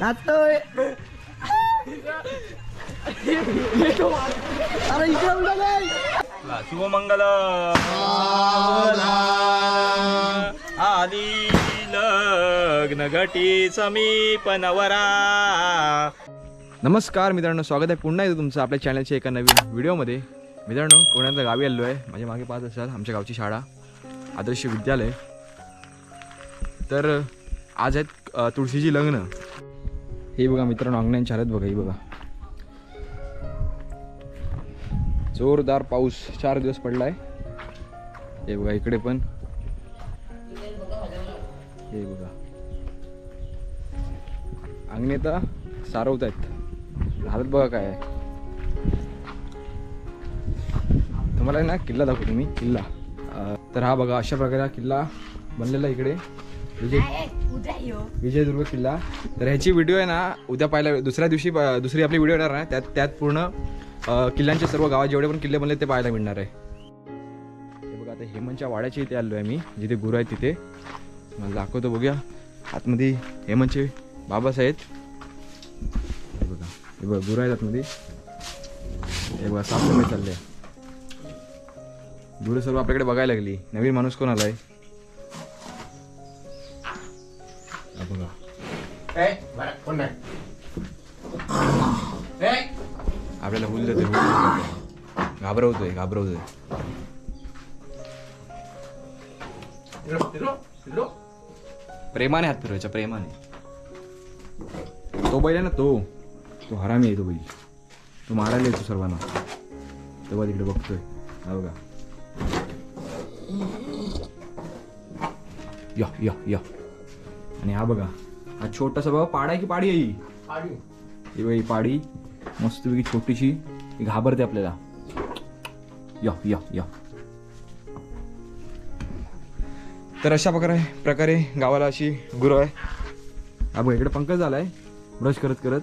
नाचतोय अरे इकडे उडा नाही शुभमंगल. आली लग्न घटी समीप नवरा नमस्कार मित्रांनो स्वागत आहे पुन्हा एकदा तुमचं आपल्या चॅनलच्या एका नवीन व्हिडिओमध्ये. मित्रांनो कोणाच्या गावी आलो आहे? माझ्या मागे पाहत असाल आमच्या गावची शाळा आदर्श विद्यालय. तर आज आहेत तुळशीची लग्न. हे बघा मित्रांनो अंगण्यांच्या आहेत बघा ही बघा. जोरदार पाऊस चार दिवस पडलाय. हे बघा इकडे पण. हे बघा. अंगणे तर सारवत आहेत हालत बघा काय. आहे तुम्हाला ना किल्ला दाखवतो मी किल्ला. तर हा बघा अशा प्रकारे हा किल्ला बनलेला इकडे. विजय विजयदुर्ग किल्ला. तर ह्याची व्हिडिओ आहे ना उद्या पाहायला दुसऱ्या दिवशी दुसरी आपली व्हिडिओ येणार ना त्यात त्यात पूर्ण किल्ल्यांचे सर्व गावात जेवढे पण किल्ले बनले ते पाहायला मिळणार आहे. हे बघा आता हेमंतच्या वाड्याच्या इथे आलो आहे मी जिथे गुरु आहे तिथे. मला दाखवतो बघूया. आतमध्ये हेमंतचे बाबासाहेब हे बघा हे बघा गुरु आहेत आतमध्ये. हे बघा साफसफाई चालले गुरु सर्व आपल्याकडे बघायला लागली. नवीन माणूस कोण आलाय? हा बघा. आपल्याला हुल देतोय हुल. घाबरवतोय घाबरवतोय प्रेमाने हात फिरवायचा प्रेमाने तो बैल आहे ना तो तो हरामी आहे तो बैल तो मारायला येतो सर्वांना तेव्हा तिकडे बघतोय हा बघा या या या आणि हा बघा हा छोटासा बघा पाडा आहे की पाडी आहे ही पाडी मस्तपैकी छोटीशी घाबरते आपल्याला. या या या. तर अशा प्रकारे प्रकारे गावाला अशी गुरु आहे. हा बघ इकडे पंकज झालाय. ब्रश करत करत.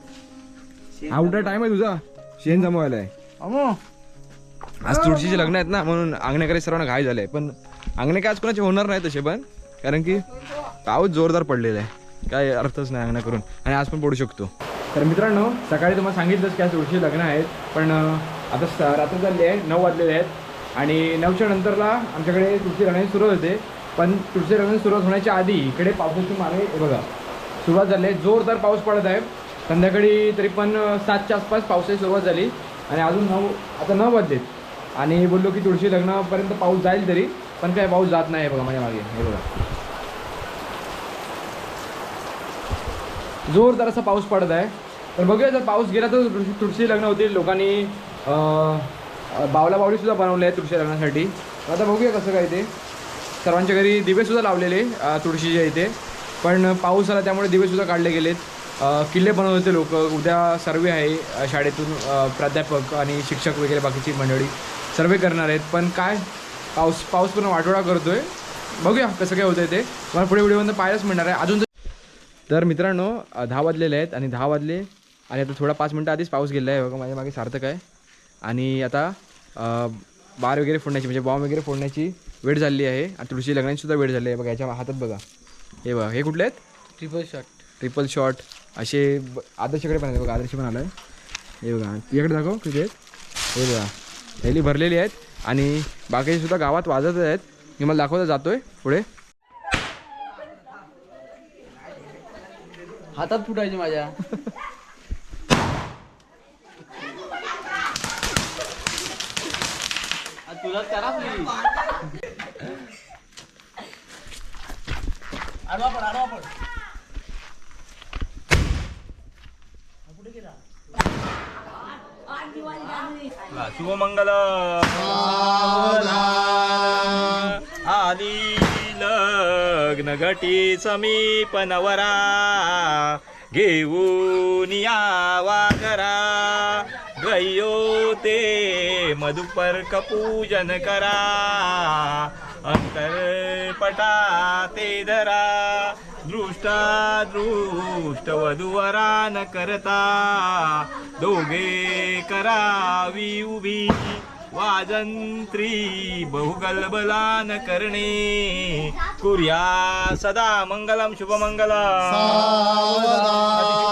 हा टाइम आहे तुझा. शेण जमवायला आहे आज तुळशीचे लग्न आहेत ना म्हणून अंगणेकरी सर्वांना घाय झालंय. पण अंगणे काय आज कोणाचे होणार नाही तसे पण कारण की पाऊस जोरदार पडलेला आहे. काय अर्थच नाही अंगणा करून आणि आज पण पडू शकतो. तर मित्रांनो सकाळी तुम्हाला सांगितलंच की आज तुळशी लग्न आहेत पण आता स- रात्र झाली आहे नऊ वाजलेले आहेत आणि नऊच्या नंतरला आमच्याकडे तुळशी लग्नाची सुरुवात होते पण तुळशी लग्न सुरुवात होण्याच्या आधी इकडे पावसाची मारे बघा. सुरुवात झाली आहे जोरदार पाऊस पडत आहे. संध्याकाळी तरी पण सातच्या आसपास पावसाची सुरुवात झाली आणि अजून नऊ आता नऊ वाजलेत. आणि बोललो की तुळशी लग्नापर्यंत पाऊस जाईल तरी पण काय पाऊस जात नाही बघा माझ्या मागे हे बघा. जोरदार असा पाऊस पडत आहे. तर बघूया जर पाऊस गेला तर तुळशी तुळशी लग्न होतील. लोकांनी बावला बावली सुद्धा बनवले आहेत तुळशी लग्नासाठी. आता बघूया कसं काय ते. सर्वांच्या घरी दिवे सुद्धा लावलेले तुळशीच्या इथे. पण पाऊस आला त्यामुळे दिवे सुद्धा काढले गेलेत. किल्ले बनवत होते लोक. उद्या सर्वे आहे शाळेतून प्राध्यापक आणि शिक्षक वगैरे बाकीची मंडळी सर्वे करणार आहेत. पण काय पाऊस पाऊस पूर्ण वाटोळा करतो आहे बघूया कसं काय होतं आहे ते. मला पुढे व्हिडिओमध्ये पाहायलाच मिळणार आहे. अजून तर मित्रांनो दहा वाजलेले आहेत आणि दहा वाजले आणि आता थोडा पाच मिनटं आधीच पाऊस गेला आहे बघा माझ्या मागे सार्थक आहे. आणि आता बार वगैरे फोडण्याची म्हणजे बॉम्ब वगैरे फोडण्याची वेळ झाली आहे. आणि तुळशी लग्नाची सुद्धा वेळ झाली आहे बघा याच्या हातात बघा. हे बघा हे कुठले आहेत? ट्रिपल शॉट ट्रिपल शॉट असे आदर्शकडे पण आहेत बघा आदर्श पण आला आहे हे बघा तुझ्याकडे दाखव किती आहेत हे बघा थैली भरलेली आहेत. आणि बाकीचे सुद्धा गावात वाजत आहेत. मी मला दाखवता जातोय पुढे. हातात फुटायचे माझ्या. तुलाच करा आडवा पड आडवा पड. शुभमंगल. आली लग्न घटी समीप नवरा घेऊन यावा घरा. गयो ते मधुपर्क पूजन करा. अंतर पटा ते धरा. दृष्टा दृष्ट वधुवरा न करता. दोघे करावी उभी. वाजंत्री बहुगलबला न करणे. कुर्या सदा मंगलम शुभमंगलम.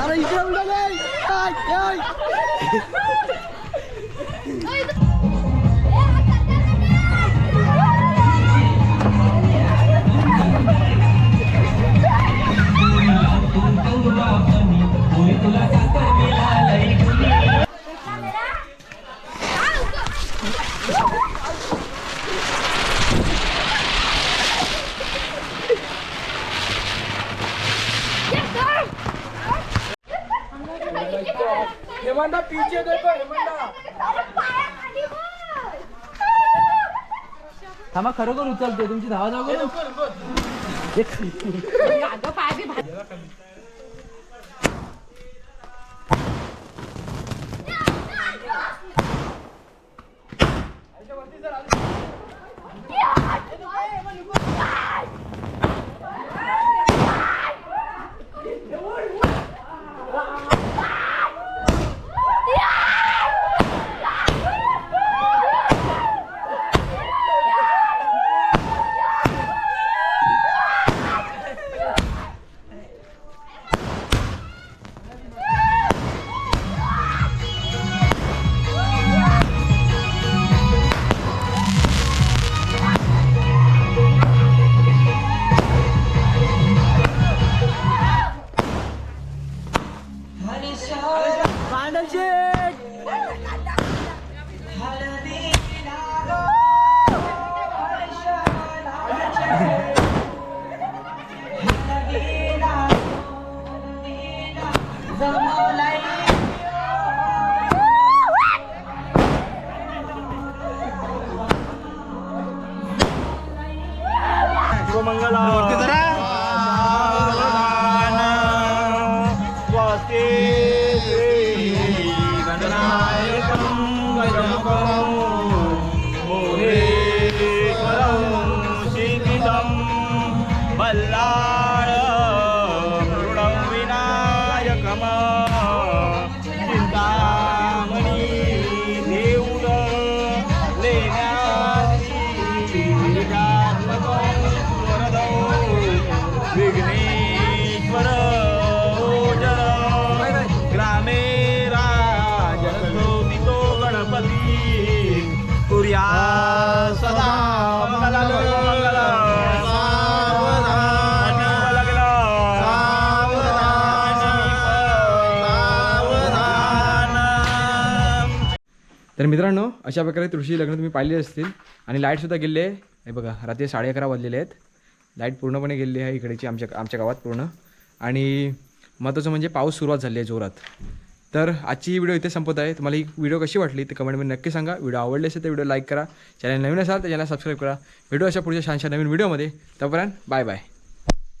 अरे इकडे उडालाय काय काय हेमंता पीछे देखो थांबा खरोखर उचलते तुमची धावा धाव Anna Jane! तर मित्रांनो अशा प्रकारे तुळशी लग्न तुम्ही पाहिले असतील. आणि लाईटसुद्धा गेले आहे हे बघा रात्री साडे अकरा वाजलेले आहेत. लाइट पूर्णपणे गेलेली आहे इकडेची आमच्या आमच्या गावात पूर्ण. आणि महत्त्वाचं म्हणजे पाऊस सुरुवात झाली आहे जोरात. तर आजची व्हिडिओ इथे संपत आहे. तुम्हाला ही व्हिडिओ कशी वाटली ते कमेंटमध्ये नक्की सांगा. व्हिडिओ आवडले असेल तर व्हिडिओ लाईक करा. चॅनल नवीन असाल तर चॅनल सबस्क्राईब करा. व्हिडिओ अशा पुढच्या छानशा नवीन व्हिडिओमध्ये तोपर्यंत बाय बाय